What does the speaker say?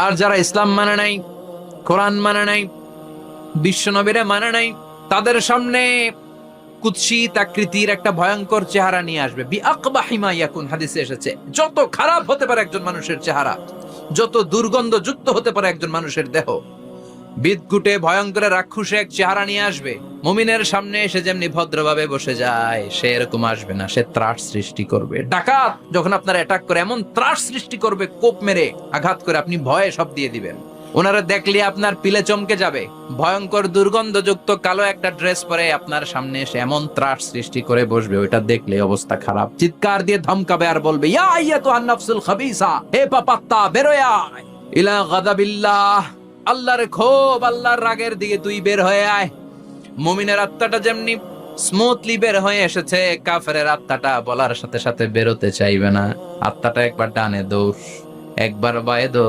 আর যারা ইসলাম মানে নাই, কোরআন মানে নাই বিশ্বনবীরা মানে নাই, তাদের সামনে কুৎসিত আকৃতির একটা ভয়ঙ্কর চেহারা নিয়ে আসবে। বি আকবাহিমা ইয়াকুন, হাদিসে এসেছে। যত খারাপ হতে পারে একজন মানুষের চেহারা, যত দুর্গন্ধ যুক্ত হতে পারে একজন মানুষের দেহ বিদগুটে ভয়ঙ্কর রাক্ষসে এক চেহারা নিয়ে আসবে। মুমিনের সামনে এসে যেমনি ভদ্রভাবে বসে যায়, সে এরকম আসবে না, সে ত্রাস সৃষ্টি করবে। ডাকাত যখন আপনার অ্যাটাক করে, এমন ত্রাস সৃষ্টি করবে, কোপ মেরে আঘাত করে আপনি ভয়ে সব দিয়ে দিবেন। ওনারা দেখলে আপনার পিলে চমকে যাবে। ভয়ঙ্কর দুর্গন্ধযুক্ত কালো একটা ড্রেস পরে আপনার সামনে এসে এমন ত্রাস সৃষ্টি করে বসবে, ওইটা দেখলে অবস্থা খারাপ। চিৎকার দিয়ে ধমকাবে আর বলবে, ইয়া আইয়াতু আন-নাফসুল খাবিসা, হে পাপাত্তা, বেরোয় ইলা গাদাবিল্লাহ। আল্লাহর ক্ষোভ আল্লাহর রাগের দিকে তুই বের হয়ে আয়। মমিনের আত্মাটা যেমনি স্মুথলি বের হয়ে এসেছে কাফের আত্মাটা বলার সাথে সাথে বেরোতে চাইবে না। আত্মাটা একবার ডানে দৌড়, একবার বায়ে দৌড়।